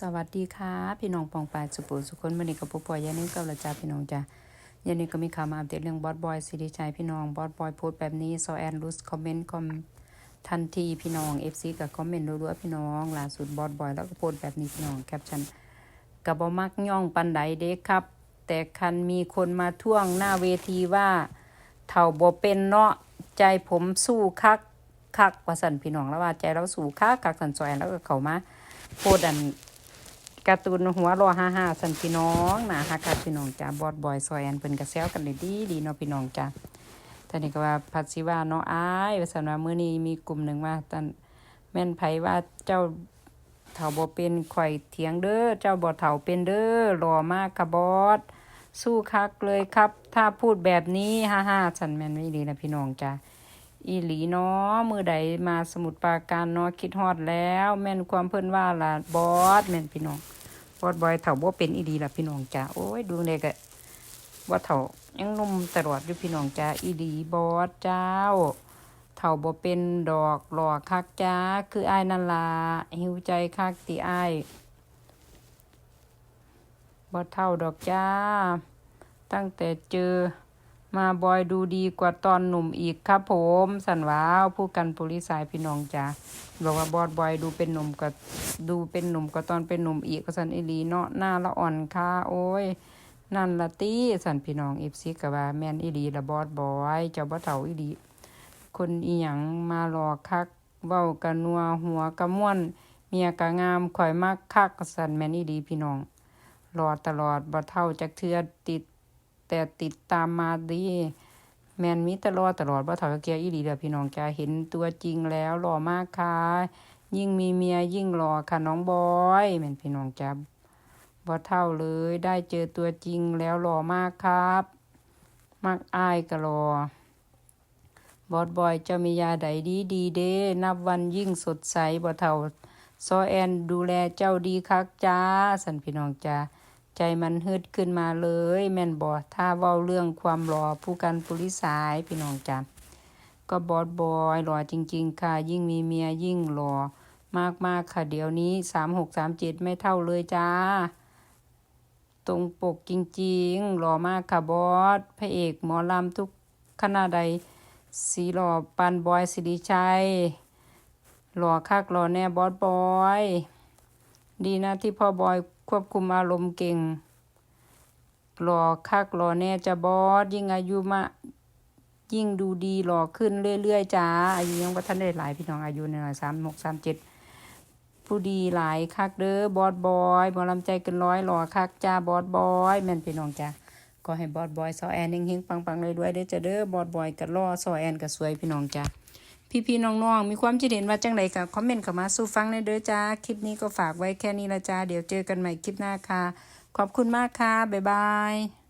สวัสดีค่ะพี่น้องปองปายสุปุสุคนวันนี้กับปุ๊ปอยยานิ่งกับละจ้าพี่น้องจ้ายันนี้ก็มีข่าวมาอัปเดตเรื่องบอสบอยสิริชัยพี่น้องบอสบอยโพสต์แบบนี้ซอแอนรูสคอมเมนต์คอมทันทีพี่น้องเอฟซีกับคอมเมนต์รัวๆพี่น้องล่าสุดบอสบอยแล้วก็โพสต์แบบนี้พี่น้องแคปชั่นกับบอมักย่องปันไดเด็กครับ แต่คันมีคนมาท่วงหน้าเวทีว่าเถ่าบ่เป็นเนาะใจผมสู้คักคักว่าสันพี่น้องแล้วว่าใจเราสู้คักคักสันซอยแอนแล้วก็เขามาโพสต์อัน การ์ตูนหัวรอห้าห้าสันพี่น้องนะฮักกัพี่น้องจ้าบอดบอยซอยแอนเพิ่นกระเซลกันเลยดีดีเนาะพี่น้องจ้าท่านนี้ก็ว่าพัดสิว่าเนาะอ้ายว่าสันว่ามื้อนี้มีกลุ่มหนึ่งว่าท่านแม่นไผว่าเจ้าเฒ่าบ่เป็นข่อยเถียงเด้อเจ้าบ่เฒ่าเป็นเด้อรอมากค่ะบอสสู้คักเลยครับ ถ้าพูดแบบนี้ฮ่าฮ่าสันแม่นไม่ดีนะพี่น้องจ้าอีหลีเนาะมือใดมาสมุดปาการเนาะคิดฮอดแล้ว แม่นความเพิ่นว่าล่ะบอสแม่นพี่น้อง บอดบอยเถ่าบ่เป็นอีดีล่ะพี่น้องจ้าโอ้ยดูเลยกะว่าเถ่ายังนุ่มตลอดอยู่พี่น้องจ้าอีดีบอสเจ้าเถ่าบ่เป็นดอกหลอกคักจ้าคืออ้ายนั่นล่ะหิวใจคักติอ้ายบ่เท่าดอกจ้า ตั้งแต่เจอ มาบอยดูดีกว่าตอนหนุ่มอีกครับผมสันว้าวผู้กันปุริสายพี่น้องจ้าบอกว่าบอดบอยดูเป็นหนุ่มกับดูเป็นหนุ่มกว่าตอนเป็นหนุ่มอีกก็สันอีลีเนาะหน้าละอ่อนค่ะโอ้ยนั่นละตี้สันพี่น้องเอฟซีกับว่าแมนอีลีละบอดบอยเจ้าบ่เฒ่าอีลีคนอีหยังมาหลอคักเว้ากันนัวหัวกะม่วนเมียกะงามข่อยมักคักสันแมนอีลีพี่น้องรอตลอดบ่เท่าจักเทือติด แต่ติดตามมาดีแมนมีตลอตลอดว่าถอยเกียร์อีหลีเด้อพี่น้องจะเห็นตัวจริงแล้วหล่อมากค่ะ ยิ่งมีเมียยิ่งหล่อค่ะน้องบอยแมนพี่น้องจะบ่เท่าเลยได้เจอตัวจริงแล้วหล่อมากครับ มักอายก็หล่อบอดบอยเจ้ามียาใดดีดีเด้นับวันยิ่งสดใสบ่เท่าซอแอนดูแลเจ้าดีคักจ้าสันพี่น้องจ้า ใจมันฮึดขึ้นมาเลย แม่นบอถ้าเว้าเรื่องความหล่อผู้กันปุริสายพี่น้องจ้ะก็บอดบอยหล่อจริง ๆ ค่ะ ยิ่งมีเมียยิ่งหล่อมากๆค่ะเดี๋ยวนี้สามหกสามเจ็ดไม่เท่าเลยจ้า ตรงปกจริงๆ หล่อมากค่ะบอสพระเอกหมอลำทุกขนาดใด สีหล่อปันบอยสิริชัย หล่อคักหล่อแน่บอสบอย ดีนะที่พ่อบอยควบคุมอารมณ์เก่งหล่อคักหล่อแน่จะบอสยิ่งอายุมายิ่งดูดีหล่อขึ้นเรื่อยๆจ้าอายุยังบ่าทันได้หลายพี่น้องอายุเนี่ยสามหกสามเจ็ดผู้ดีหลายคักเด้อบอสบอยหมอลำใจเกินร้อยหล่อคักจ้าบอสบอยแม่นพี่น้องจ้าก็ให้บอสบอยซอแอนเฮงๆปังๆเลยด้วยเด้อจ้าเด้อบอสบอยกับล่อซอแอนกับสวยพี่น้องจ้า พี่ๆน้องๆ มีความคิดเห็นว่าจังไรกับคอมเมนต์เข้ามาสู้ฟังในอยเด้อจ้า คลิปนี้ก็ฝากไว้แค่นี้ละจ้า เดี๋ยวเจอกันใหม่คลิปหน้าค่ะ ขอบคุณมากค่ะ บ๊ายบาย